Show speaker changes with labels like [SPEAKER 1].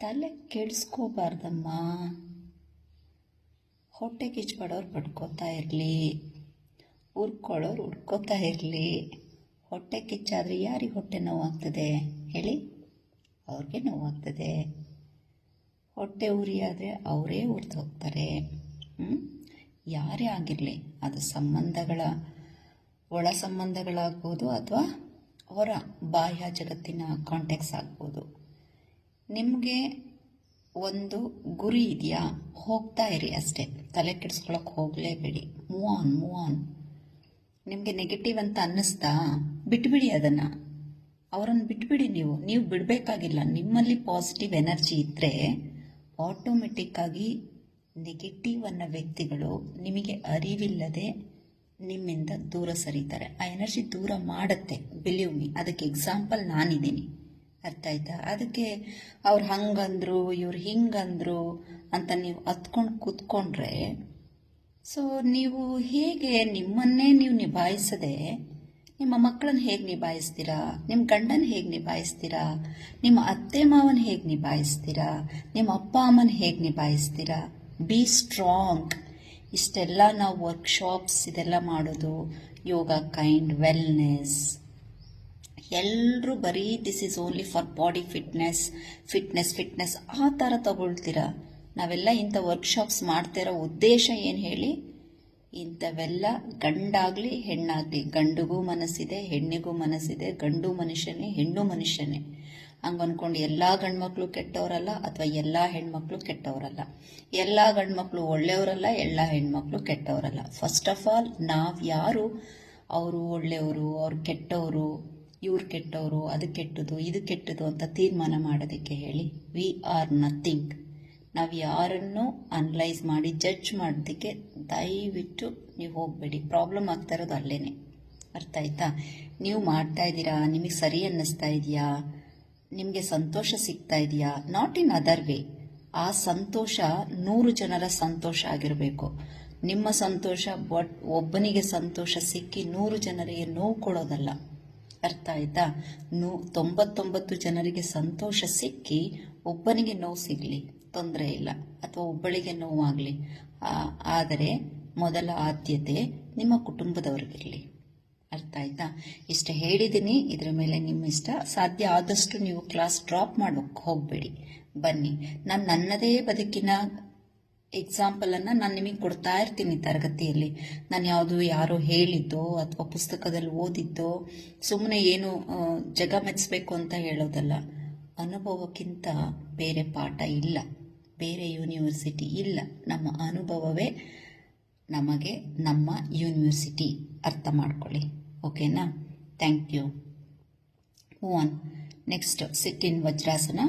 [SPEAKER 1] ತಲೆ ಕೆಡಿಸ್ಕೋಬಾರ್ದಮ್ಮ. ಹೊಟ್ಟೆ ಕಿಚ್ಪಡೋರು ಪಡ್ಕೋತಾ ಇರಲಿ. ಉರ್ಕೊಳ್ಳೋರು ಹುಡ್ಕೋತಾ ಇರಲಿ. ಹೊಟ್ಟೆ ಕಿಚ್ಚಾದರೆ ಯಾರಿಗೆ ಹೊಟ್ಟೆ ನೋವಾಗ್ತದೆ? ಹೇಳಿ. ಅವ್ರಿಗೆ ನೋವಾಗ್ತದೆ. ಹೊಟ್ಟೆ ಉರಿಯಾದರೆ ಅವರೇ ಉರಿದು ಹೋಗ್ತಾರೆ? ಯಾರೇ ಆಗಿರಲಿ, ಅದು ಸಂಬಂಧಗಳ, ಒಳ ಸಂಬಂಧಗಳಾಗ್ಬೋದು ಅಥವಾ ಹೊರ, ಬಾಹ್ಯ ಜಗತ್ತಿನ ಕಾಂಟ್ಯಾಕ್ಟ್ಸ್ ಆಗ್ಬೋದು. ನಿಮಗೆ ಒಂದು ಗುರಿ ಇದೆಯಾ? ಹೋಗ್ತಾ ಇರಿ ಅಷ್ಟೇ. ತಲೆ ಕೆಡಿಸ್ಕೊಳಕ್ಕೆ ಹೋಗಲೇಬೇಡಿ. ಮೂವ್ ಆನ್ ಮೂವ್ ಆನ್ ನಿಮಗೆ ನೆಗೆಟಿವ್ ಅಂತ ಅನ್ನಿಸ್ತಾ? ಬಿಟ್ಬಿಡಿ ಅದನ್ನು. ಅವರನ್ನು ಬಿಟ್ಬಿಡಿ ನೀವು. ನೀವು ಬಿಡಬೇಕಾಗಿಲ್ಲ. ನಿಮ್ಮಲ್ಲಿ ಪಾಸಿಟಿವ್ ಎನರ್ಜಿ ಇದ್ದರೆ ಆಟೋಮೆಟಿಕ್ಕಾಗಿ ನೆಗೆಟಿವ್ ಅನ್ನೋ ವ್ಯಕ್ತಿಗಳು ನಿಮಗೆ ಅರಿವಿಲ್ಲದೆ ನಿಮ್ಮಿಂದ ದೂರ ಸರಿತಾರೆ. ಆ ಎನರ್ಜಿ ದೂರ ಮಾಡುತ್ತೆ. ಬಿಲೀವ್ ಮಿ ಅದಕ್ಕೆ ಎಕ್ಸಾಂಪಲ್ ನಾನಿದ್ದೀನಿ. ಅರ್ಥ ಆಯ್ತಾ? ಅದಕ್ಕೆ ಅವ್ರು ಹಂಗಂದ್ರು, ಇವ್ರು ಹಿಂಗಂದ್ರು ಅಂತ ನೀವು ಹತ್ಕೊಂಡು ಕೂತ್ಕೊಂಡ್ರೆ, ಸೊ ನೀವು ಹೇಗೆ ನಿಮ್ಮನ್ನೇ ನೀವು ನಿಭಾಯಿಸದೆ, ನಿಮ್ಮ ಮಕ್ಕಳನ್ನ ಹೇಗೆ ನಿಭಾಯಿಸ್ತೀರಾ? ನಿಮ್ಮ ಗಂಡನ ಹೇಗೆ ನಿಭಾಯಿಸ್ತೀರಾ? ನಿಮ್ಮ ಅತ್ತೆ ಮಾವನ ಹೇಗೆ ನಿಭಾಯಿಸ್ತೀರಾ? ನಿಮ್ಮ ಅಪ್ಪ ಅಮ್ಮನ ಹೇಗೆ ನಿಭಾಯಿಸ್ತೀರಾ? ಬಿ ಸ್ಟ್ರಾಂಗ್ ಇಷ್ಟೆಲ್ಲ ನಾವು ವರ್ಕ್ಶಾಪ್ಸ್ ಇದೆಲ್ಲ ಮಾಡೋದು. ಯೋಗ ಕೈಂಡ್ ವೆಲ್ನೆಸ್ ಎಲ್ಲರೂ ಬರೀ this is only for body fitness fitness fitness ಆ ಥರ ತಗೊಳ್ತೀರಾ? ನಾವೆಲ್ಲ ಇಂಥ ವರ್ಕ್ಶಾಪ್ಸ್ ಮಾಡ್ತಿರೋ ಉದ್ದೇಶ ಏನು ಹೇಳಿ? ಇಂಥವೆಲ್ಲ ಗಂಡಾಗಲಿ, ಹೆಣ್ಣಾಗಲಿ, ಗಂಡಿಗೂ ಮನಸ್ಸಿದೆ, ಹೆಣ್ಣಿಗೂ ಮನಸ್ಸಿದೆ, ಗಂಡು ಮನುಷ್ಯನೇ, ಹೆಣ್ಣು ಮನುಷ್ಯನೇ. ಹಂಗೆ ಅಂದ್ಕೊಂಡು ಎಲ್ಲ ಗಂಡ್ಮಕ್ಳು ಕೆಟ್ಟವರಲ್ಲ ಅಥವಾ ಎಲ್ಲ ಹೆಣ್ಮಕ್ಳು ಕೆಟ್ಟವರಲ್ಲ. ಎಲ್ಲ ಗಂಡ್ಮಕ್ಳು ಒಳ್ಳೆಯವರಲ್ಲ, ಎಲ್ಲ ಹೆಣ್ಮಕ್ಳು ಕೆಟ್ಟವರಲ್ಲ. ಫಸ್ಟ್ ಆಫ್ ಆಲ್ ನಾವು ಯಾರು ಅವರು ಒಳ್ಳೆಯವರು, ಅವ್ರು ಕೆಟ್ಟವರು ಇವ್ರು ಕೆಟ್ಟವರು, ಅದು ಕೆಟ್ಟದು ಇದು ಕೆಟ್ಟದು ಅಂತ ತೀರ್ಮಾನ ಮಾಡೋದಕ್ಕೆ ಹೇಳಿ ವಿ ಆರ್ ನಥಿಂಗ್ ನಾವು ಯಾರನ್ನು ಅನಲೈಸ್ ಮಾಡಿ ಜಡ್ಜ್ ಮಾಡೋದಕ್ಕೆ ದಯವಿಟ್ಟು ನೀವು ಹೋಗಬೇಡಿ. ಪ್ರಾಬ್ಲಮ್ ಆಗ್ತಾ ಇರೋದು ಅಲ್ಲೇ ಅರ್ಥ ಆಯ್ತಾ? ನೀವು ಮಾಡ್ತಾ ಇದ್ದೀರಾ, ನಿಮಗೆ ಸರಿ ಅನ್ನಿಸ್ತಾ ಇದೆಯಾ? ನಿಮಗೆ ಸಂತೋಷ ಸಿಗ್ತಾ ಇದೆಯಾ? ನಾಟ್ ಇನ್ ಅದರ್ ವೇ ಆ ಸಂತೋಷ ನೂರು ಜನರ ಸಂತೋಷ ಆಗಿರಬೇಕು. ನಿಮ್ಮ ಸಂತೋಷ ಒಬ್ಬನಿಗೆ ಸಂತೋಷ ಸಿಕ್ಕಿ ನೂರು ಜನರಿಗೆ ನೋವು ಕೊಡೋದಲ್ಲ. ಅರ್ಥ ಆಯ್ತಾ? ನೋ, ತೊಂಬತ್ತೊಂಬತ್ತು ಜನರಿಗೆ ಸಂತೋಷ ಸಿಕ್ಕಿ ಒಬ್ಬನಿಗೆ ನೋವು ಸಿಗಲಿ, ತೊಂದರೆ ಇಲ್ಲ, ಅಥವಾ ಒಬ್ಬಳಿಗೆ ನೋವಾಗಲಿ. ಆದರೆ ಮೊದಲ ಆದ್ಯತೆ ನಿಮ್ಮ ಕುಟುಂಬದವ್ರಿಗಿರಲಿ. ಅರ್ಥ ಆಯ್ತಾ? ಇಷ್ಟ ಹೇಳಿದ್ದೀನಿ ಇದರ ಮೇಲೆ ನಿಮ್ಮ ಇಷ್ಟ. ಸಾಧ್ಯ ಆದಷ್ಟು ನೀವು ಕ್ಲಾಸ್ ಡ್ರಾಪ್ ಮಾಡೋಕ್ಕೆ ಹೋಗಬೇಡಿ. ಬನ್ನಿ. ನಾನು ನನ್ನದೇ ಬದುಕಿನ ಎಕ್ಸಾಂಪಲನ್ನು ನಾನು ನಿಮಗೆ ಕೊಡ್ತಾ ಇರ್ತೀನಿ ತರಗತಿಯಲ್ಲಿ. ನಾನು ಯಾವುದು ಯಾರೋ ಹೇಳಿದ್ದೋ ಅಥವಾ ಪುಸ್ತಕದಲ್ಲಿ ಓದಿದ್ದೋ ಸುಮ್ಮನೆ ಏನು ಜಗ ಮೆಚ್ಚಬೇಕು ಅಂತ ಹೇಳೋದಲ್ಲ. ಅನುಭವಕ್ಕಿಂತ ಬೇರೆ ಪಾಠ ಇಲ್ಲ. ಬೇರೆ ಯೂನಿವರ್ಸಿಟಿ ಇಲ್ಲ. ನಮ್ಮ ಅನುಭವವೇ ನಮಗೆ ನಮ್ಮ ಯೂನಿವರ್ಸಿಟಿ. ಅರ್ಥ ಮಾಡ್ಕೊಳ್ಳಿ. ಓಕೆನಾ? Thank you. On. Next sit Vajrasana.